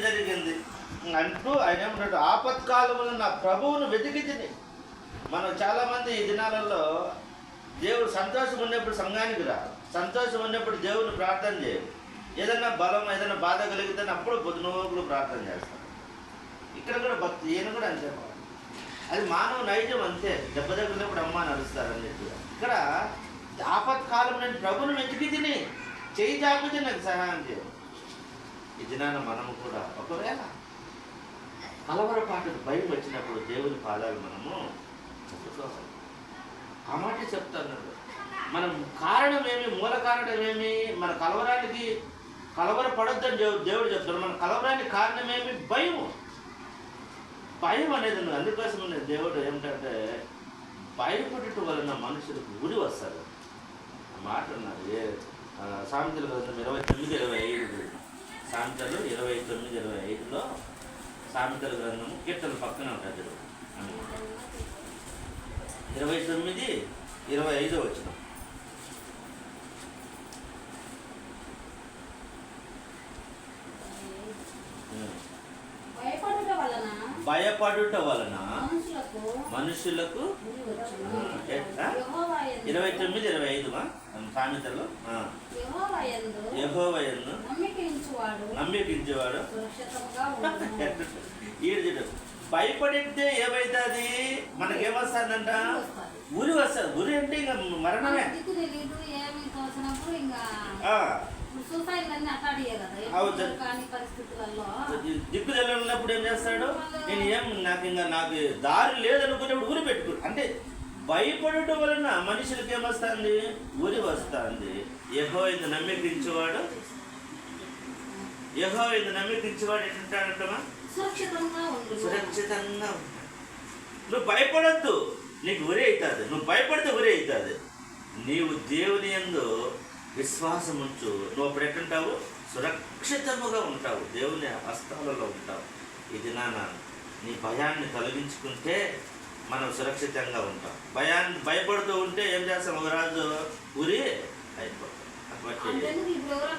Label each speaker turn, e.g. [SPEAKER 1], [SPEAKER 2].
[SPEAKER 1] జరిగింది. అంటూ ఆయన ఏమంటాడు ఆపత్కాలంలో నా ప్రభువును వెతికి తిని మనం చాలామంది ఈ దినాలలో దేవుడు సంతోషం ఉన్నప్పుడు సంఘానికి రా సంతోషం ఉన్నప్పుడు దేవుని ప్రార్థన చేయవు ఏదైనా బలం ఏదైనా బాధ కలిగితే అప్పుడు పొద్దునోకులు ప్రార్థన చేస్తాం ఇక్కడ కూడా భక్తి ఈయన కూడా అంతే అది మానవ నైజం అంతే. దెబ్బ తగిలినప్పుడు అమ్మ నడుస్తారు చెప్పి. ఇక్కడ ఆపత్కాలం నేను ప్రభుని వెతికి తిని చేయి చాపితే నాకు సహాయం చేయవు ఈ దినాన మనము కూడా ఒకవేళ కలవరపాటు భయం వచ్చినప్పుడు దేవుని పాదాలు మనము ముట్టుకోవాలి ఆ మాట చెప్తాను. మనం కారణం ఏమి మూల కారణం మన కలవరానికి కలవర పడొద్దని దేవుడు చెప్తాడు. మన కలవరానికి కారణం ఏమి భయం భయం అనేది అందుకోసం ఉన్నది. దేవుడు ఏమిటంటే భయపడటం వలన మనుషులకు ఉడి వస్తారు మాట ఉన్నారు ఏ సామెతల గ్రంథం ఇరవై తొమ్మిది ఇరవై ఐదు. సామెతలు ఇరవై తొమ్మిది ఇరవై ఐదులో సామెతల గ్రంథము కీర్తన పక్కన ఉంటుంది ఇరవై తొమ్మిది ఇరవై ఐదు వచ్చిన
[SPEAKER 2] భయపడుట వలన మనుషులకు
[SPEAKER 1] ఇరవై తొమ్మిది ఇరవై ఐదు సామెతలు
[SPEAKER 2] సురక్షితంగా ఉండును.
[SPEAKER 1] ఈడు భయపడితే ఏమైతుంది? మనకేమొస్తుందంట? ఉరి వస్తుంది. ఉరి అంటే ఇంకా మరణమే.
[SPEAKER 2] దిక్కు
[SPEAKER 1] తెలియనప్పుడు ఏం చేస్తాడు? నేను ఏం నాకు ఇంకా నాకు దారి లేదనుకునేప్పుడు ఊరి పెట్టుకో అంటే భయపడటం వలన మనుషులకి ఏమొస్తుంది ఊరి వస్తుంది. ఇది నమ్మికించేవాడు యహో ఇది ఎట్లుంటాడంటమా
[SPEAKER 2] సురక్షితంగా
[SPEAKER 1] సురక్షితంగా ఉంటాడు నువ్వు భయపడద్దు. నీకు ఉరి అవుతుంది. నువ్వు భయపడితే ఉరి అవుతుంది. నీవు దేవుని యందు విశ్వాసం ఉంచు నువ్వు అప్పుడు ఎట్లుంటావు? సురక్షితముగా ఉంటావు. దేవుని హస్తాలలో ఉంటావు. ఇది నాన్న నీ భయాన్ని తొలగించుకుంటే మనం సురక్షితంగా ఉంటాం. భయాన్ని భయపడుతూ ఉంటే ఏం చేస్తాం? ఒక రాజు ఉరి అయిపోతాం. కాబట్టి